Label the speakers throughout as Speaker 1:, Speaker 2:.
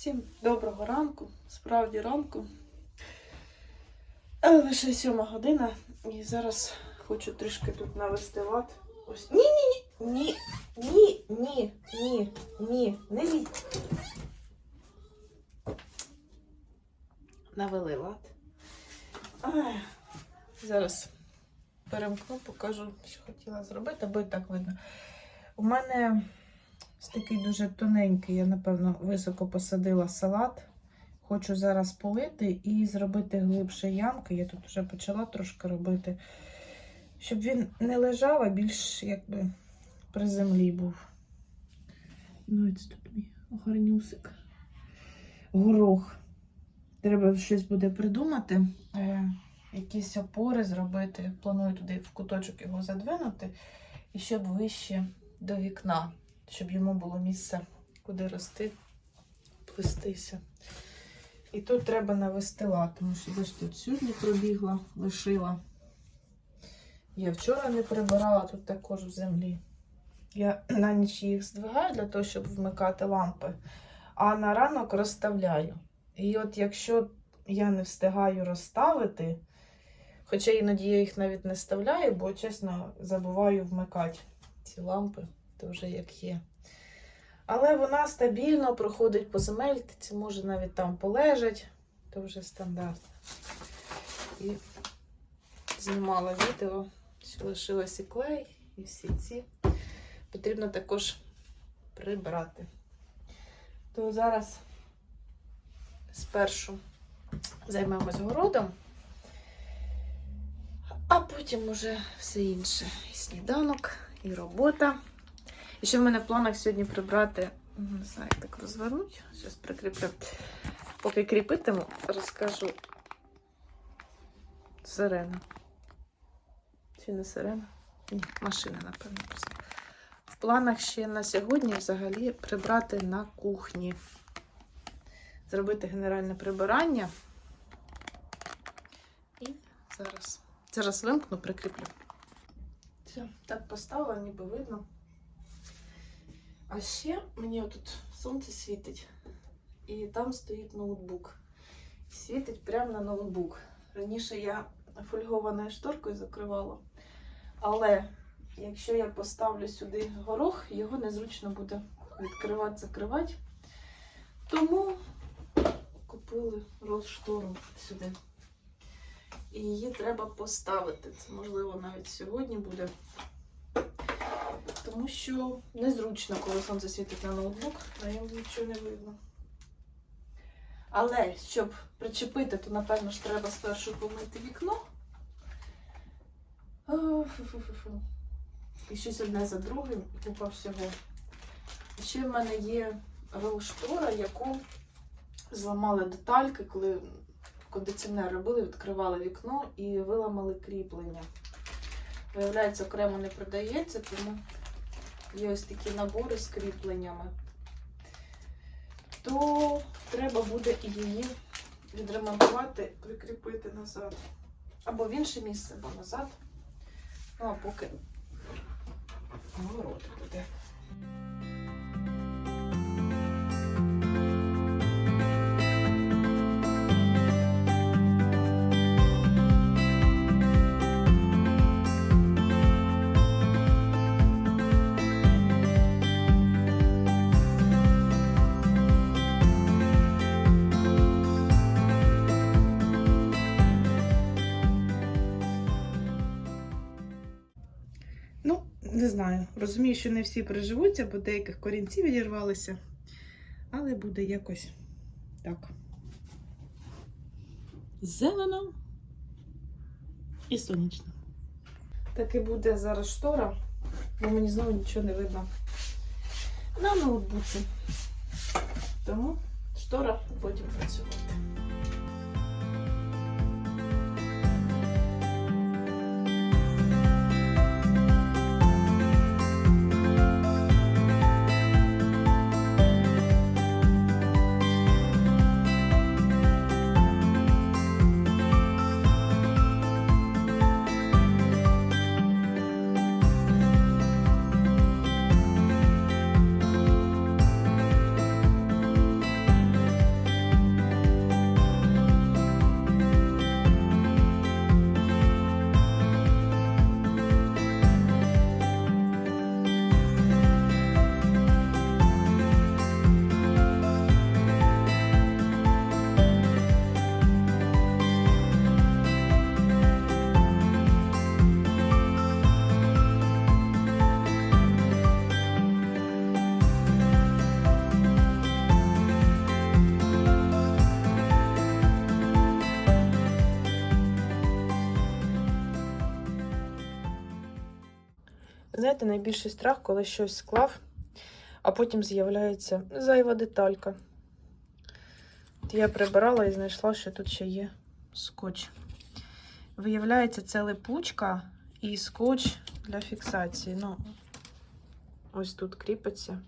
Speaker 1: Всім доброго ранку, справді ранку. Але лише сьома година, і зараз хочу трішки тут навести лад. Ось. Ні, ні, ні, ні, ні, ні, ні, не лізь. Навели лад. Ай, Зараз перемкну, покажу, що хотіла зробити, і так видно. У мене ось такий дуже тоненький, я, напевно, високо посадила салат. Хочу зараз полити і зробити глибше ямки. Я тут вже почала трошки робити, щоб він не лежав, а більш якби при землі був. Ну, ось тут мій гарнюсик. Горох. Треба щось буде придумати. Е, якісь опори зробити. Планую туди в куточок його задвинути. І щоб вище до вікна, щоб йому було місце, куди рости, плестися. І тут треба навести лад, тому що ж тут сьогодні пробігла, лишила. Я вчора не прибирала тут також в землі. Я на ніч їх здвигаю для того, щоб вмикати лампи, а на ранок розставляю. І от якщо я не встигаю розставити, хоча іноді я їх навіть не вставляю, бо чесно забуваю вмикати ці лампи, то вже як є. Але вона стабільно проходить по земельці, може навіть там полежать, то вже стандарт. І знімала відео, що лишилось і клей, і всі ці. Потрібно також прибрати. То зараз спершу займемось городом, а потім уже все інше. І сніданок, і робота. І ще в мене в планах сьогодні прибрати, не знаю, як так розвернуть. Зараз прикріплю. Поки кріпитиму, розкажу. Сирена. Чи не сирена? Ні, машина, напевно, просто. В планах ще на сьогодні взагалі прибрати на кухні. Зробити генеральне прибирання. І зараз. Зараз вимкну, прикріплю. Все, так поставила, ніби видно. А ще мені отут сонце світить, і там стоїть ноутбук. Світить прямо на ноутбук. Раніше я фольгованою шторкою закривала, але якщо я поставлю сюди горох, його незручно буде відкривати, закривати. Тому купили розштору сюди. І її треба поставити. Це можливо навіть сьогодні буде. Тому що незручно, коли сонце світить на ноутбук, а їм нічого не видно. Але щоб причепити, то напевно ж треба спершу помити вікно. О, фу-фу-фу-фу. І щось одне за другим, і купа всього. І ще в мене є роу-штора, яку зламали детальки, коли кондиціонер робили, відкривали вікно і виламали кріплення. Виявляється, окремо не продається, тому є ось такі набори з кріпленнями. То треба буде її відремонтувати, прикріпити назад. Або в інше місце, або назад. Ну, а поки город буде. Не знаю. Розумію, що не всі приживуться, бо деяких корінці відірвалися. Але буде якось так. Зелено і сонячно. Так і буде зараз штора, бо мені знову нічого не видно на ноутбуці. Тому штора потім працювати. Знаєте, найбільший страх, коли щось склав, а потім з'являється зайва деталька. От я прибирала і знайшла, що тут ще є скотч. Виявляється, це липучка і скотч для фіксації. Ну, ось тут кріпиться,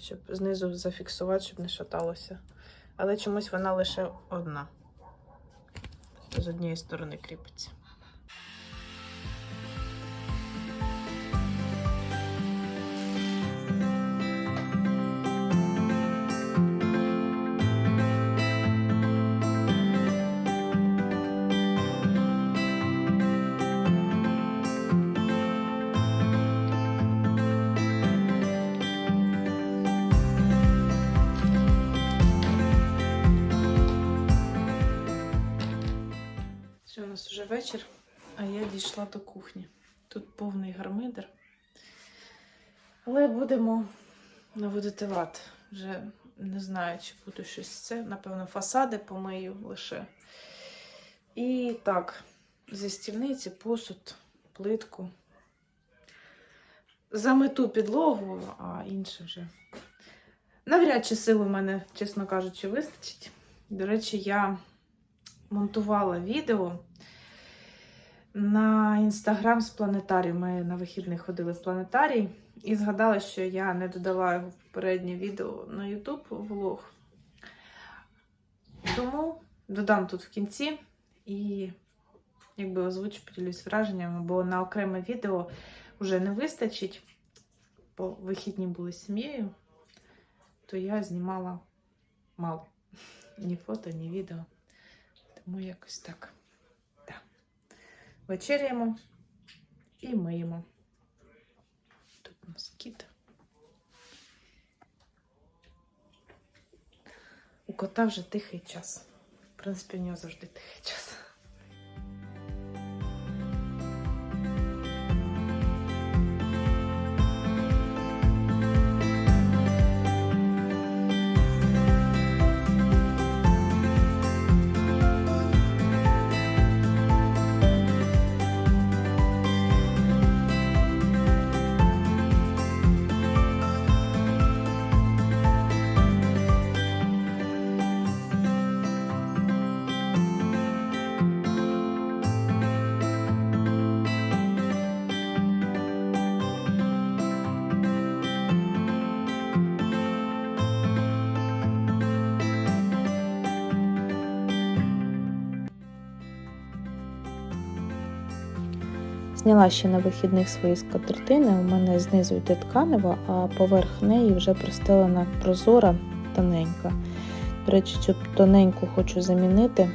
Speaker 1: щоб знизу зафіксувати, щоб не шаталося. Але чомусь вона лише одна. З однієї сторони кріпиться. Все, у нас вже вечір, а я дійшла до кухні. Тут повний гармидер. Але будемо наводити лад. Вже не знаю, чи буду щось це. Напевно, фасади помию лише. І так, зі стільниці, посуд, плитку. Замету підлогу, а інше вже. Навряд чи сил у мене, чесно кажучи, вистачить. До речі, я монтувала відео на інстаграм з планетарію. Ми на вихідних ходили в планетарій і згадала, що я не додала його в переднє відео на YouTube влог. Тому додам тут в кінці і якби озвучу, поділюсь враженнями, бо на окреме відео вже не вистачить, бо вихідні були сім'єю, то я знімала мало. Ні фото, ні відео. Тому якось так. Вечеряємо і миємо. Тут у нас кіт. У кота вже тихий час. В принципі, у нього завжди тихий час.
Speaker 2: Зняла ще на вихідних свої скатертини. У мене знизу йде тканева, а поверх неї вже простелена прозора тоненька. До речі, цю тоненьку хочу замінити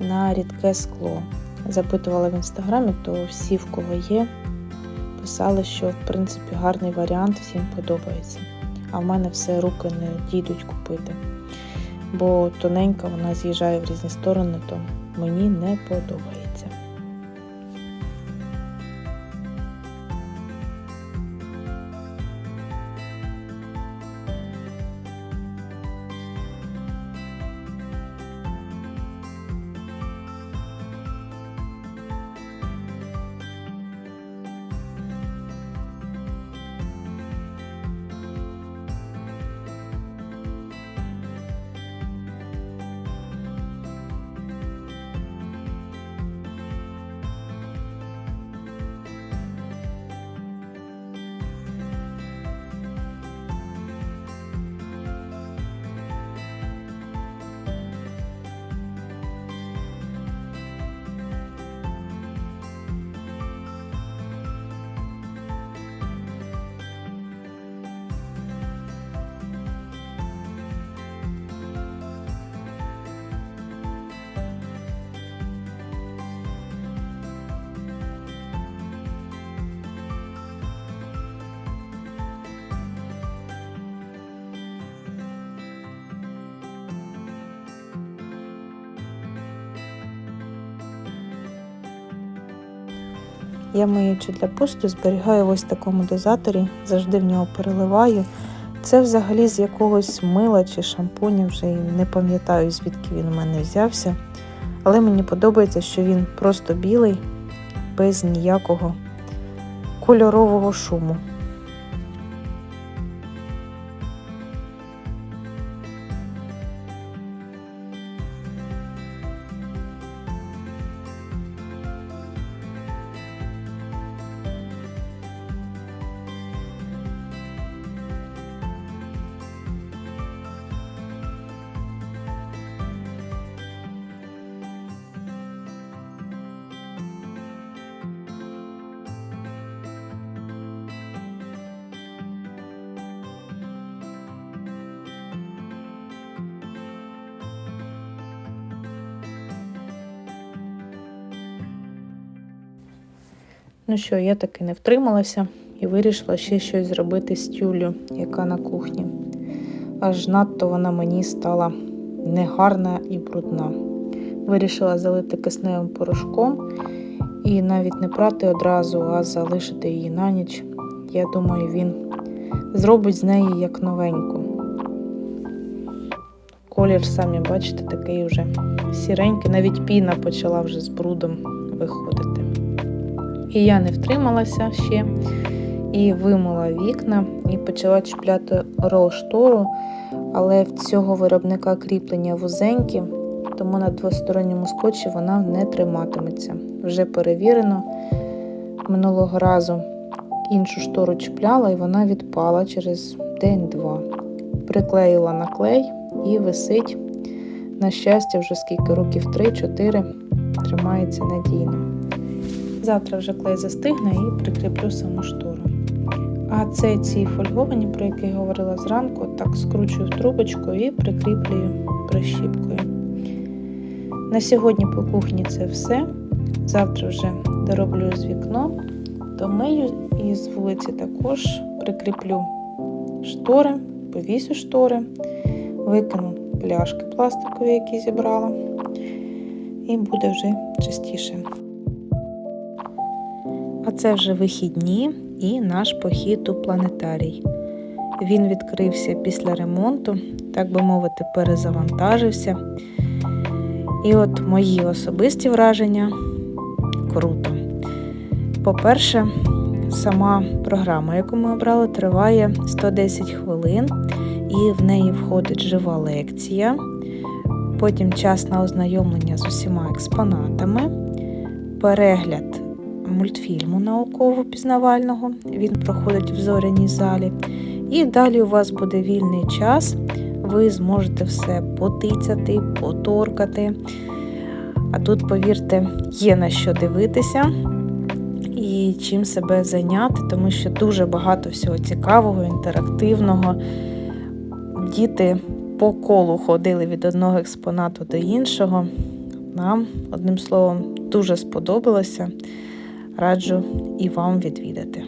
Speaker 2: на рідке скло. Запитувала в інстаграмі, то всі, в кого є, писали, що в принципі гарний варіант, всім подобається. А в мене все руки не дійдуть купити. Бо тоненька вона з'їжджає в різні сторони, то мені не подобається. Я миючи для пусту зберігаю в ось такому дозаторі, завжди в нього переливаю. Це взагалі з якогось мила чи шампуня, вже не пам'ятаю, звідки він у мене взявся. Але мені подобається, що він просто білий, без ніякого кольорового шуму. Ну що, я таки не втрималася і вирішила ще щось зробити з тюлю, яка на кухні. Аж надто вона мені стала негарна і брудна. Вирішила залити кисневим порошком і навіть не прати одразу, а залишити її на ніч. Я думаю, він зробить з неї як новеньку. Колір, самі бачите, такий вже сіренький, навіть піна почала вже з брудом виходити. І я не втрималася ще і вимила вікна і почала чіпляти рол-штору, але в цього виробника кріплення вузенькі, тому на двосторонньому скотчі вона не триматиметься. Вже перевірено. Минулого разу іншу штору чіпляла і вона відпала через день-два. Приклеїла на клей і висить. На щастя, вже скільки років 3-4 тримається надійно. Завтра вже клей застигне і прикріплю саму штору. А це ці фольговані, про які я говорила зранку, так скручую в трубочку і прикріплюю прищіпкою. На сьогодні по кухні це все. Завтра вже дороблю з вікно, домию і з вулиці також прикріплю штори, повісю штори, викину пляшки пластикові, які зібрала, і буде вже чистіше. Це вже вихідні і наш похід у планетарій. Він відкрився після ремонту, так би мовити, перезавантажився. І от мої особисті враження круто. По-перше, сама програма, яку ми обрали, триває 110 хвилин, і в неї входить жива лекція, потім час на ознайомлення з усіма експонатами, перегляд мультфільму науково-пізнавального. Він проходить в зоряній залі. І далі у вас буде вільний час. Ви зможете все потицяти, поторкати. А тут, повірте, є на що дивитися і чим себе зайняти, тому що дуже багато всього цікавого, інтерактивного. Діти по колу ходили від одного експонату до іншого. Нам, одним словом, дуже сподобалося. Раджу і вам відвідати.